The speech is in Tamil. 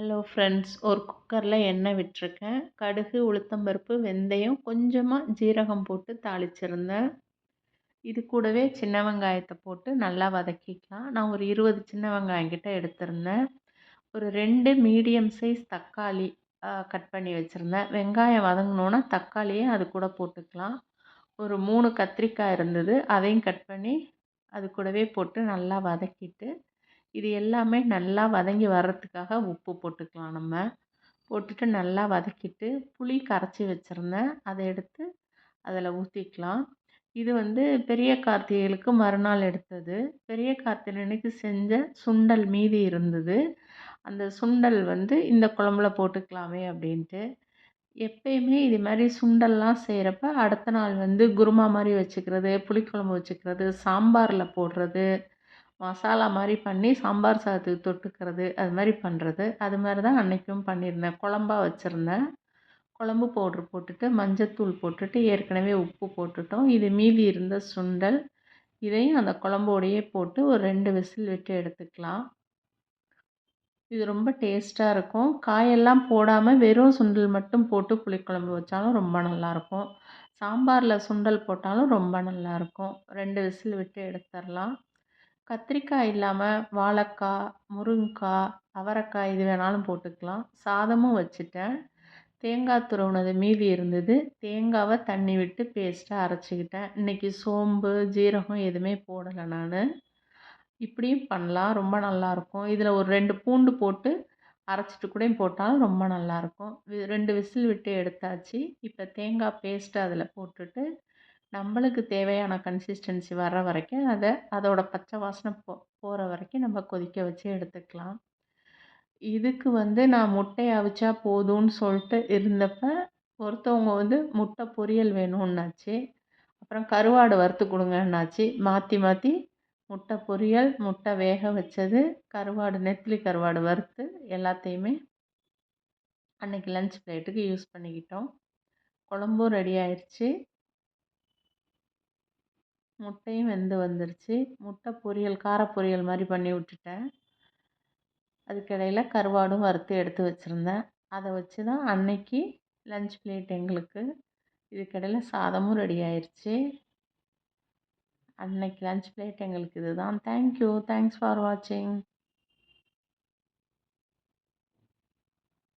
ஹலோ ஃப்ரெண்ட்ஸ் ஒரு குக்கரில் எண்ணெய் விட்டிருக்கேன். கடுகு உளுத்தம்பருப்பு வெந்தயம் கொஞ்சமாக ஜீரகம் போட்டு தாளிச்சிருந்தேன். இது கூடவே சின்ன வெங்காயத்தை போட்டு நல்லா வதக்கிக்கலாம். நான் ஒரு இருபது சின்ன வெங்காயம் கிட்ட எடுத்திருந்தேன். ஒரு ரெண்டு மீடியம் சைஸ் தக்காளி கட் பண்ணி வச்சுருந்தேன். வெங்காயம் வதங்கினோன்னா தக்காளியை அது கூட போட்டுக்கலாம். ஒரு மூணு கத்திரிக்காய் இருந்தது. அதையும் கட் பண்ணி அது கூடவே போட்டு நல்லா வதக்கிட்டு இது எல்லாமே நல்லா வதங்கி வர்றதுக்காக உப்பு போட்டுக்கலாம் நம்ம. போட்டுட்டு நல்லா வதக்கிட்டு புளி கரைச்சி வச்சுருந்தேன். அதை எடுத்து அதில் ஊற்றிக்கலாம் இது வந்து பெரிய கார்த்திகைகளுக்கு மறுநாள் எடுத்தது. பெரிய கார்த்திகை அன்னைக்கு செஞ்ச சுண்டல் மீதி இருந்தது. அந்த சுண்டல் வந்து இந்த குழம்புல போட்டுக்கலாமே அப்படின்ட்டு. எப்பயுமே இது மாதிரி சுண்டல்லாம் செய்கிறப்ப அடுத்த நாள் வந்து குருமா மாதிரி வச்சுக்கிறது புளிக்குழம்பு வச்சுக்கிறது சாம்பாரில் போடுறது மசாலா மாதிரி பண்ணி சாம்பார் சாதத்துக்கு தொட்டுக்கிறது அது மாதிரி பண்ணுறது அது மாதிரி தான் அன்றைக்கும் பண்ணியிருந்தேன். குழம்பா வச்சுருந்தேன். குழம்பு பவுட்ரு போட்டுட்டு மஞ்சத்தூள் போட்டுட்டு ஏற்கனவே உப்பு போட்டுட்டோம். இது மீதி இருந்த சுண்டல் இதையும் அந்த குழம்போடையே போட்டு ஒரு ரெண்டு விசில் விட்டு எடுத்துக்கலாம். இது ரொம்ப டேஸ்ட்டாக இருக்கும். காயெல்லாம் போடாமல் வெறும் சுண்டல் மட்டும் போட்டு புளிக்குழம்பு வச்சாலும் ரொம்ப நல்லாயிருக்கும். சாம்பாரில் சுண்டல் போட்டாலும் ரொம்ப நல்லாயிருக்கும். ரெண்டு விசில் விட்டு எடுத்துடலாம் கத்திரிக்காய் இல்லாமல் வாழைக்காய் முருங்கைக்காய் அவரைக்காய் இது வேணாலும் போட்டுக்கலாம். சாதமும் வச்சுட்டேன். தேங்காய் துருவினது மீதி இருந்தது. தேங்காவை தண்ணி விட்டு பேஸ்ட்டாக அரைச்சிக்கிட்டேன். இன்றைக்கி சோம்பு ஜீரகம் எதுவுமே போடலை நான். இப்படியும் பண்ணலாம். ரொம்ப நல்லாயிருக்கும் இதில் ஒரு ரெண்டு பூண்டு போட்டு அரைச்சிட்டு கூட போட்டாலும் ரொம்ப நல்லாயிருக்கும் ரெண்டு விசில் விட்டு எடுத்தாச்சு. இப்போ தேங்காய் பேஸ்ட்டு அதில் போட்டுட்டு நம்மளுக்கு தேவையான கன்சிஸ்டன்சி வர்ற வரைக்கும் அதை அதோடய பச்சை வாசனை போ போகிற வரைக்கும் நம்ம கொதிக்க வச்சு எடுத்துக்கலாம். இதுக்கு வந்து நான் முட்டையை அவிச்சா போதும்னு சொல்லிட்டு இருந்தப்போ ஒருத்தவங்க வந்து முட்டை பொரியல் வேணும்னாச்சு அப்புறம் கருவாடு வறுத்து கொடுங்கன்னாச்சு மாற்றி மாற்றி முட்டை பொரியல் முட்டை வேக வச்சது கருவாடு நெத்திலி கருவாடு வறுத்து எல்லாத்தையுமே அன்றைக்கி லஞ்ச் பிளேட்டுக்கு யூஸ் பண்ணிக்கிட்டோம். குழம்பும் ரெடி ஆயிடுச்சு முட்டையும் வெந்து வந்துருச்சு. முட்டை பொரியல் கார பொரியல் மாதிரி பண்ணி விட்டுட்டேன். அதுக்கிடையில் கருவாடும் வறுத்து எடுத்து வச்சுருந்தேன். அதை வச்சு தான் அன்னைக்கு லஞ்ச் பிளேட் எங்களுக்கு. இதுக்கிடையில் சாதமும் ரெடி ஆயிடுச்சு அன்னைக்கு லஞ்ச் பிளேட் எங்களுக்கு இது தான் தேங்க்யூ தேங்க்ஸ் ஃபார் வாட்சிங்